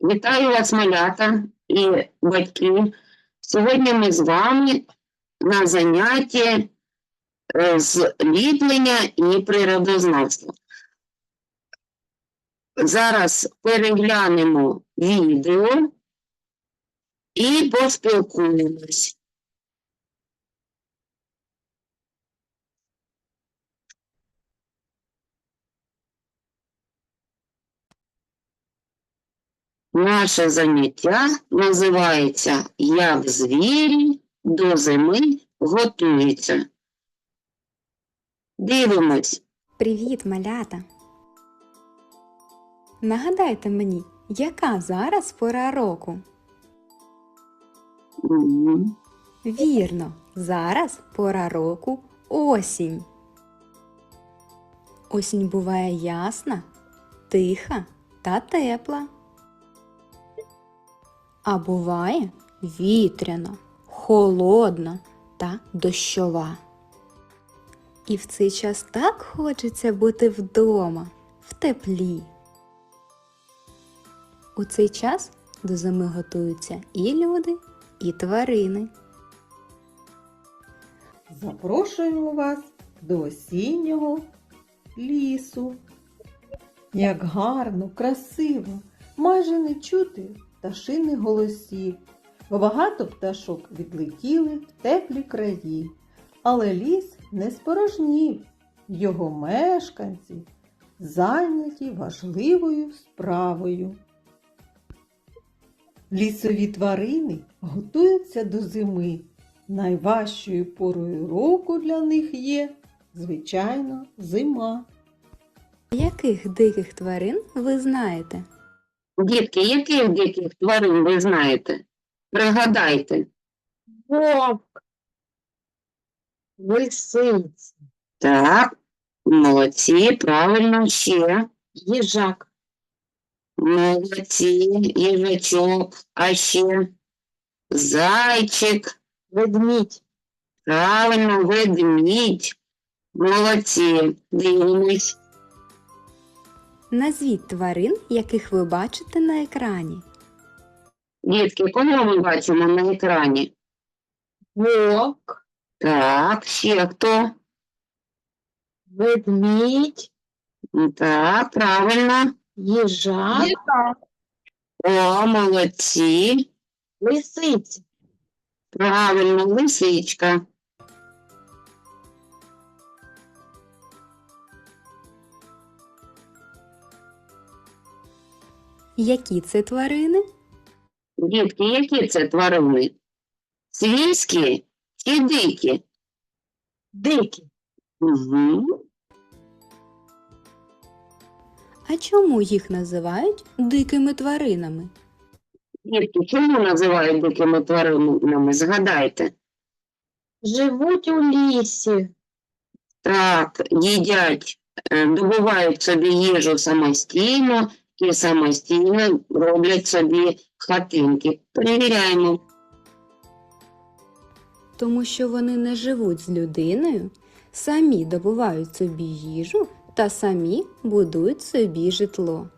Вітаю вас, малята і батьки. Сьогодні ми з вами на занятті е, з ліплення і природознавства. Зараз переглянемо відео і поспілкуємось. Наше заняття називається Як звірі до зими готуються. Дивимось. Привіт, малята! Нагадайте мені, яка зараз пора року? М, Вірно, зараз пора року осінь. Осінь буває ясна, тиха та тепла. А буває вітряна, холодна та дощова. І в цей час так хочеться бути вдома, в теплі. У цей час до зими готуються і люди, і тварини. Запрошуємо вас до осіннього лісу. Як гарно, красиво, майже не чути пташиних голосів, бо багато пташок відлетіли в теплі краї. Але ліс не спорожнів, його мешканці зайняті важливою справою. Лісові тварини готуються до зими. Найважчою порою року для них є, звичайно, зима. Яких диких тварин ви знаєте? Дітки, яких диких тварин ви знаєте? Пригадайте. Вовк, лисиць, Так, молодці, правильно ще. їжак, Молодці, їжачок, а ще зайчик. ведмідь, Правильно, ведмідь. Молодці, дивимось. Назвіть тварин, яких ви бачите на екрані. Дітки, кого ми бачимо на екрані? вовк, Так, ще хто? ведмідь, Так, правильно. їжак, О, молодці. лисиця, Правильно, лисичка. Які це тварини? Дітки, які це тварини? Свійські чи дикі? дикі, Угу. А чому їх називають дикими тваринами? Дітки, чому називають дикими тваринами? Згадайте. живуть у лісі, Так, їдять, е, добувають собі їжу самостійно і самостійно роблять собі хатинки. Перевіряємо. Тому що вони не живуть з людиною, самі добувають собі їжу та самі будують собі житло.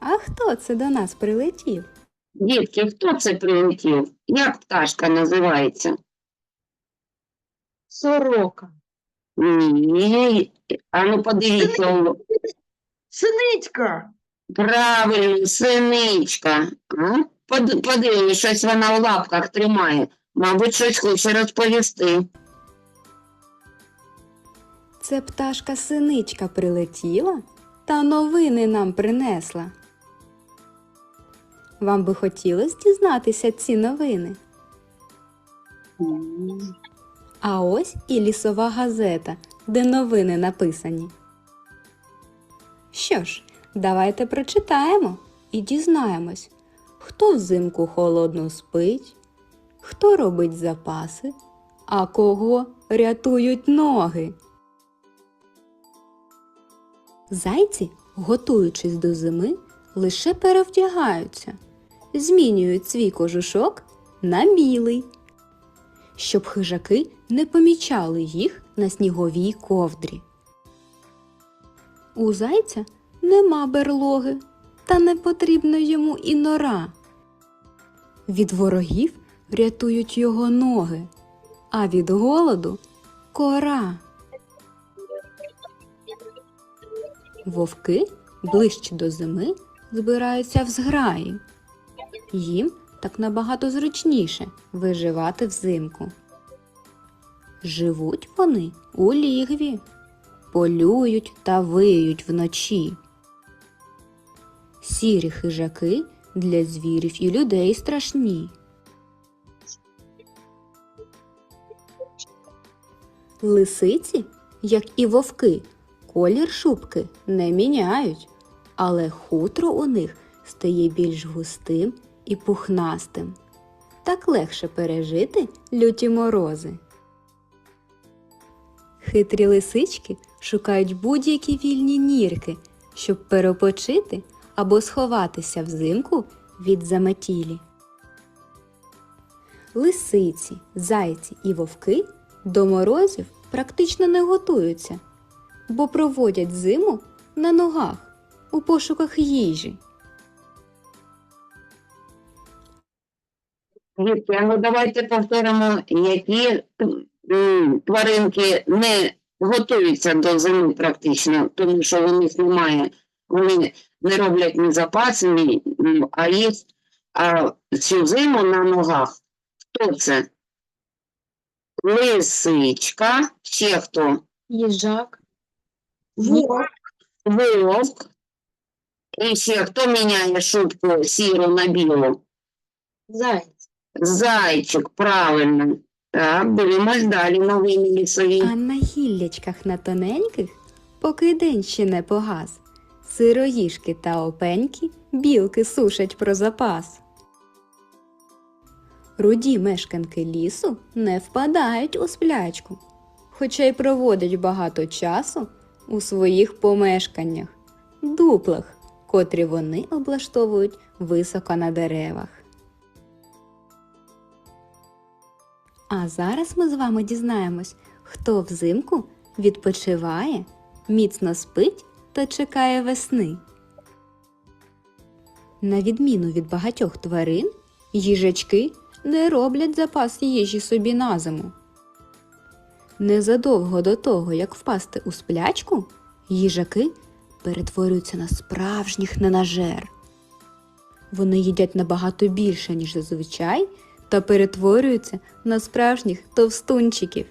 А хто це до нас прилетів? Дітки, хто це прилетів? Як пташка називається? сорока, Ні. А ну подивіться. у- синичка, Правильно, синичка. Под- щось вона в лапках тримає. Мабуть, щось хоче розповісти. Це пташка синичка прилетіла та новини нам принесла. Вам би хотілося дізнатися ці новини? А ось і лісова газета, де новини написані. Що ж, давайте прочитаємо і дізнаємось, хто взимку холодно спить, хто робить запаси, а кого рятують ноги. Зайці, готуючись до зими, лише перевдягаються, змінюють свій кожушок на білий, щоб хижаки не помічали їх на сніговій ковдрі. У зайця нема берлоги, та не потрібна йому і нора. Від ворогів рятують його ноги, а від голоду кора. Вовки ближче до зими збираються в зграї. Їм так набагато зручніше виживати взимку. Живуть вони у лігві, полюють та виють вночі. Сірі хижаки для звірів і людей страшні. Лисиці, як і вовки, колір шубки не міняють, але хутро у них стає більш густим і пухнастим. Так легше пережити люті морози. Хитрі лисички шукають будь-які вільні нірки, щоб перепочити або сховатися взимку від заметілі. Лисиці, зайці і вовки до морозів практично не готуються, бо проводять зиму на ногах у пошуках їжі. Ну давайте повторимо, які тваринки не готуються до зими практично, тому що у них немає, вони не роблять ні запаси, ні, а їх а цю зиму на ногах. Хто це? Лисичка, ще хто? Їжак. Вовк. Вовк. І ще хто міняє шубку сіру на білу? Заяць. Зайчик, правильно. Так, дивимось далі новини лісові. А на гіллячках на тоненьких, поки день ще не погас, сироїшки та опеньки білки сушать про запас. Руді мешканки лісу не впадають у сплячку, хоча й проводять багато часу у своїх помешканнях, дуплах, котрі вони облаштовують високо на деревах. А зараз ми з вами дізнаємось, хто взимку відпочиває, міцно спить та чекає весни. На відміну від багатьох тварин, їжачки не роблять запас їжі собі на зиму. Незадовго до того, як впасти у сплячку, їжаки перетворюються на справжніх ненажер. Вони їдять набагато більше, ніж зазвичай, та перетворюються на справжніх товстунчиків.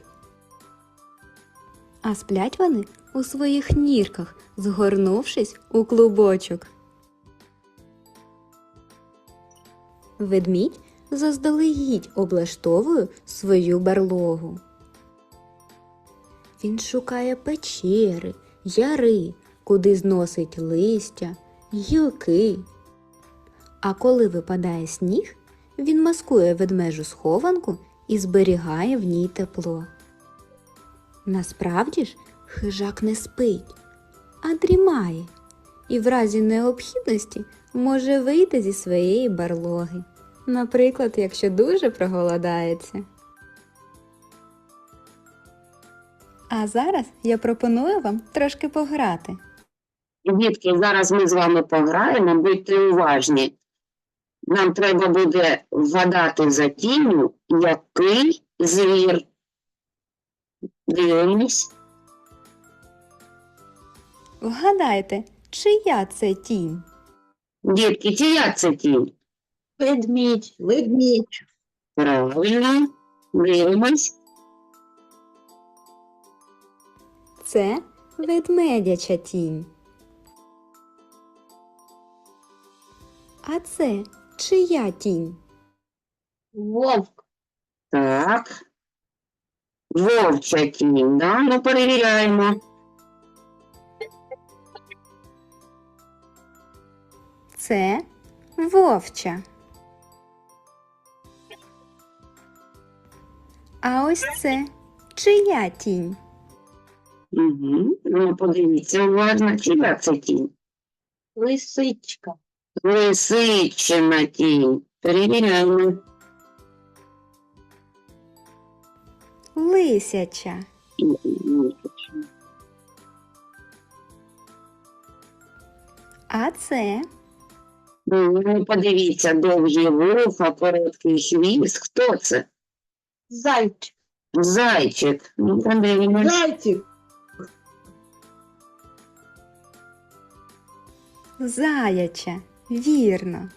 А сплять вони у своїх нірках, згорнувшись у клубочок. Ведмідь заздалегідь облаштовує свою берлогу. Він шукає печери, яри, куди зносить листя, гілки. А коли випадає сніг, він маскує ведмежу схованку і зберігає в ній тепло. Насправді ж хижак не спить, а дрімає і в разі необхідності може вийти зі своєї барлоги. Наприклад, якщо дуже проголодається. А зараз я пропоную вам трошки пограти. Дітки, зараз ми з вами пограємо, будьте уважні. Нам треба буде вгадати за тінню, який звір. Дивимось. Вгадайте, чия це тінь? Дітки, чия це тінь? Ведмідь. Ведмідь. Правильно. Дивимось. Це ведмедяча тінь. А це чия тінь? Вовк. Так. Вовча тінь, да? Ну, перевіряємо. Це вовча. А ось це чия тінь? Угу. Ну, подивіться уважно, чия це тінь? Лисичка. Лисичина тінь. Перевіряємо. Лисяча. А це Ну, подивіться, довгі вуха, короткий хвіст. Хто це? Зайчик. Зайчик. Ну, подивимось. Зайчик. заяча. Вірно.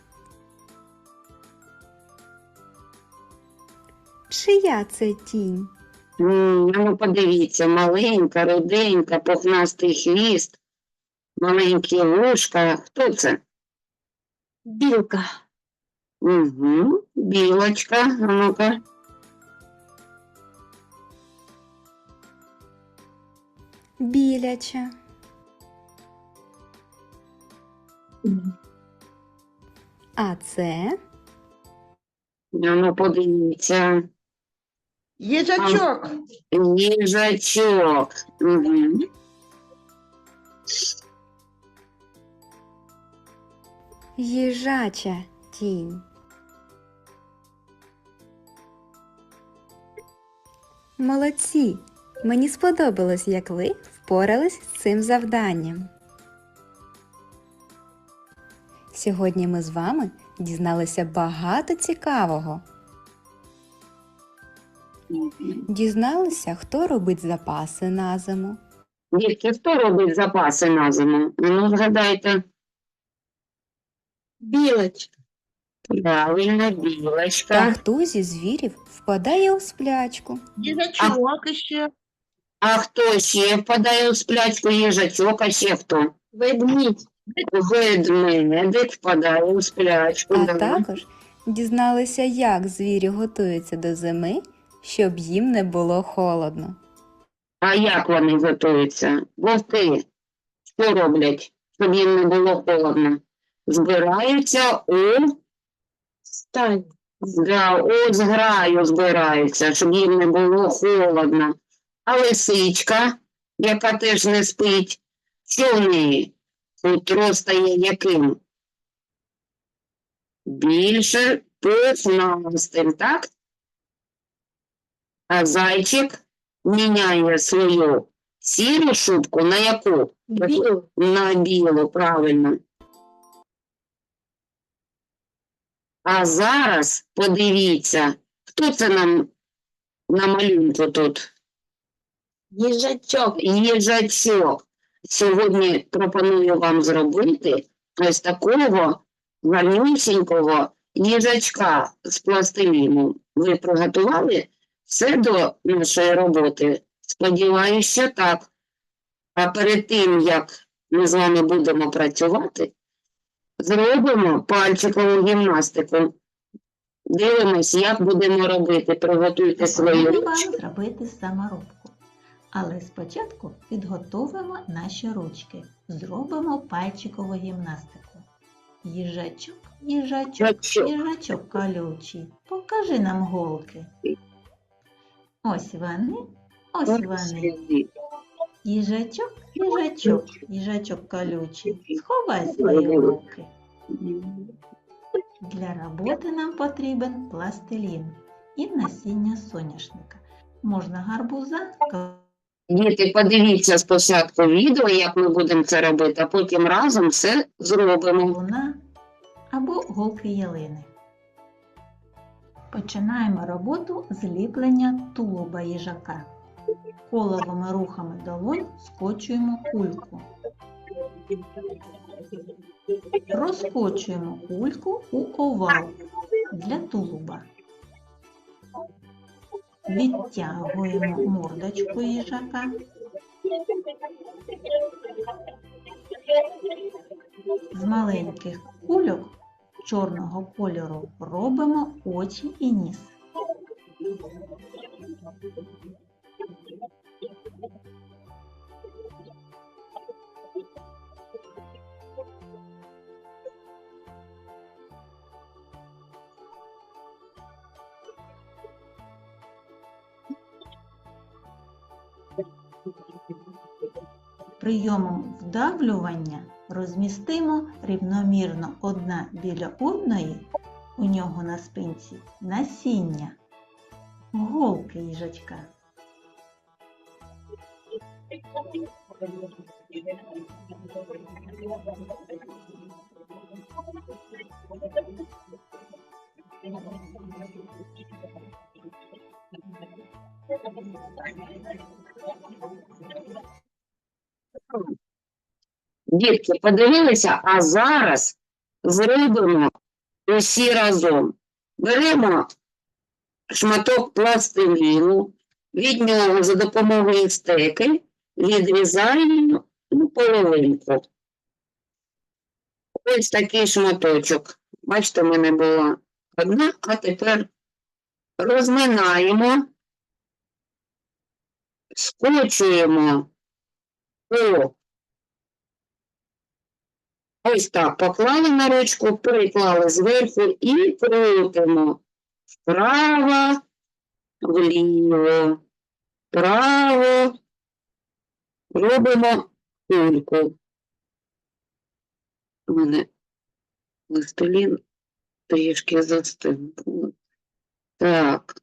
Чия це тінь? М, Ну, подивіться, маленька, руденька, пухнастий хвіст, маленькі вушка. Хто це? Білка. Угу. Білочка. А ну-ка. Біляча. А це А ну, подивіться. Їжачок. Їжачок. Угу. їжача тінь. Молодці! Мені сподобалось, як ви впорались з цим завданням. Сьогодні ми з вами дізналися багато цікавого. Дізналися, хто робить запаси на зиму, Дітки, хто робить запаси на зиму? Ну, згадайте. Білочка. Правильно, та білочка. хто зі звірів впадає у сплячку. Їжачок іще. А хто ще впадає у сплячку їжачок, а ще хто? Ведмідь. Ведмедик впадає у сплячку. А також дізналися, як звірі готуються до зими, щоб їм не було холодно. А як вони готуються? Вовки. Що роблять, щоб їм не було холодно? Збираються у, Стань. у зграю збираються, щоб їм не було холодно. А лисичка, яка теж не спить, що в неї? Утро стає яким? Більше пухнастим, так? А зайчик міняє свою сіру шубку на яку? Білу. На білу, правильно. А зараз подивіться, хто це нам на малюнку тут? Їжачок. Їжачок. Сьогодні пропоную вам зробити ось такого гарнюсінького їжачка з пластиліну. Ви приготували все до нашої роботи? Сподіваюсь, що так. А перед тим, як ми з вами будемо працювати, зробимо пальчикову гімнастику. Дивимось, як будемо робити. Приготуйте свої ручки. зробити саморобку. Але спочатку підготовимо наші ручки. Зробимо пальчикову гімнастику. Їжачок, їжачок, Їжачок. колючий. Покажи нам голки. Ось вони, ось вони. Їжачок, їжачок, їжачок колючий. Сховай свої голки. Для роботи нам потрібен пластилін і насіння соняшника. Можна гарбуза, Діти, подивіться спочатку відео, як ми будемо це робити, а потім разом все зробимо. луна або голки ялини. Починаємо роботу з ліплення тулуба їжака. Коловими рухами долонь скочуємо кульку. Розкочуємо кульку у овал для тулуба. Відтягуємо мордочку їжака. З маленьких кульок чорного кольору робимо очі і ніс. Прийомом вдавлювання розмістимо рівномірно одна біля одної у нього на спинці насіння, голки їжачка. Дітки, подивилися, а зараз зробимо усі разом. Беремо шматок пластиліну, від нього за допомогою стеки відрізаємо ну, половинку. Ось такий шматочок. Бачите, в мене була одна, а тепер розминаємо, скочуємо по Ось так поклали на ручку, переклали зверху і крутимо вправо, вліво, вправо. Робимо кульку. У мене пластилін трішки застиг. Так.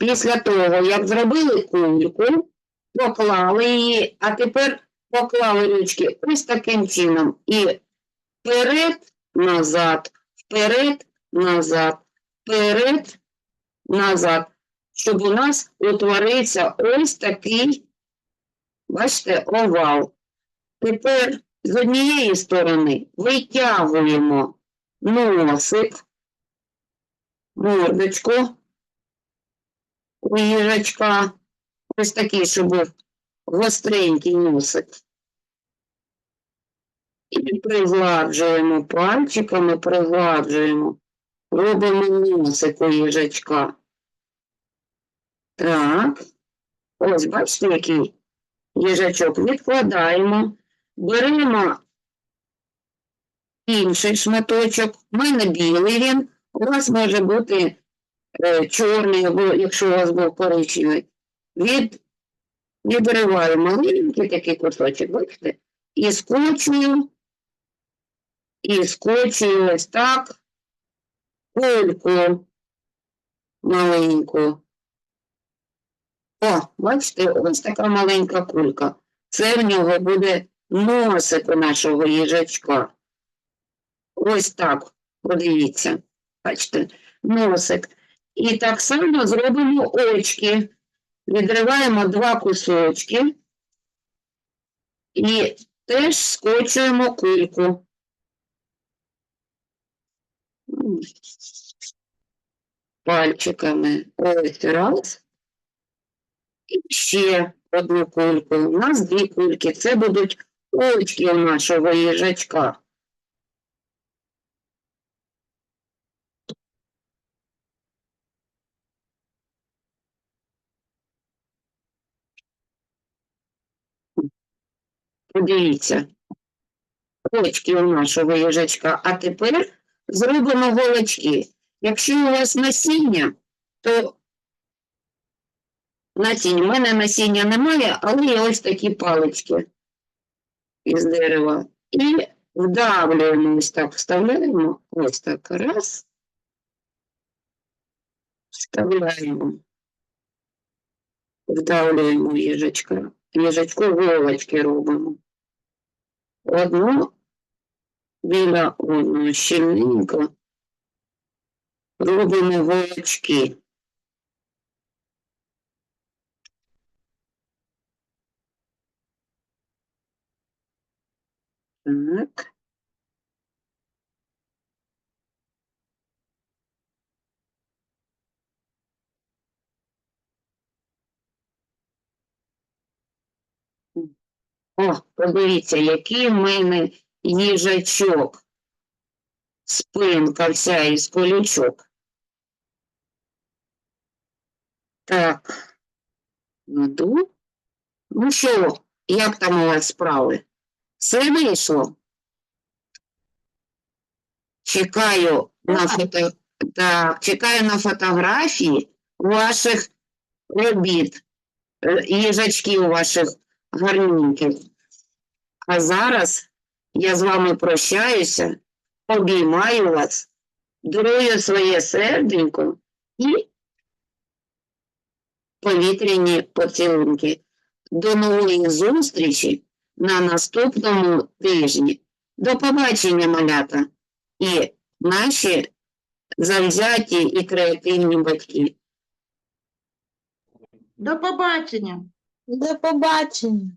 Після того, як зробили кульку, поклали її, а тепер поклали ручки ось таким чином. І вперед, назад, вперед, назад, вперед, назад. Щоб у нас утворився ось такий, бачите, овал. Тепер з однієї сторони витягуємо носик, мордочку у. Ось такий, щоб гостренький носик. І пригладжуємо пальчиками, пригладжуємо. Робимо носик у їжачка. Так. Ось, бачите, який їжачок. Відкладаємо. Беремо інший шматочок. У мене білий він. У вас може бути е, чорний, або якщо у вас був коричневий. Від Відриваю маленький такий кусочок, бачите? І скочую, і скочую ось так кульку маленьку. О, бачите, ось така маленька кулька. Це в нього буде носик у нашого їжачка. Ось так, подивіться. Бачите, носик. І так само зробимо очки. Відриваємо два кусочки і теж скочуємо кульку. Пальчиками. Ось раз. І ще одну кульку. У нас дві кульки. Це будуть очки нашого їжачка. Подивіться. Очки у нашого їжачка. А тепер зробимо голочки. Якщо у вас насіння, то насіння. У мене насіння немає, але є ось такі палички із дерева. І вдавлюємо ось так, вставляємо. Ось так. Раз. Вставляємо. Вдавлюємо їжачка. Їжачку голочки робимо. Одну біля щільненько робимо голочки. Так. О, подивіться, який в мене їжачок. Спинка вся із колючок. Так. Наду. Ну що, як там у вас справи? Все вийшло? Чекаю на фото... Так, чекаю на фотографії ваших робіт, їжачків ваших гарненьких. А зараз я з вами прощаюся, обіймаю вас, дарую своє серденько і повітряні поцілунки. До нової зустрічі на наступному тижні. До побачення, малята, і наші завзяті і креативні батьки. До побачення. До побачення.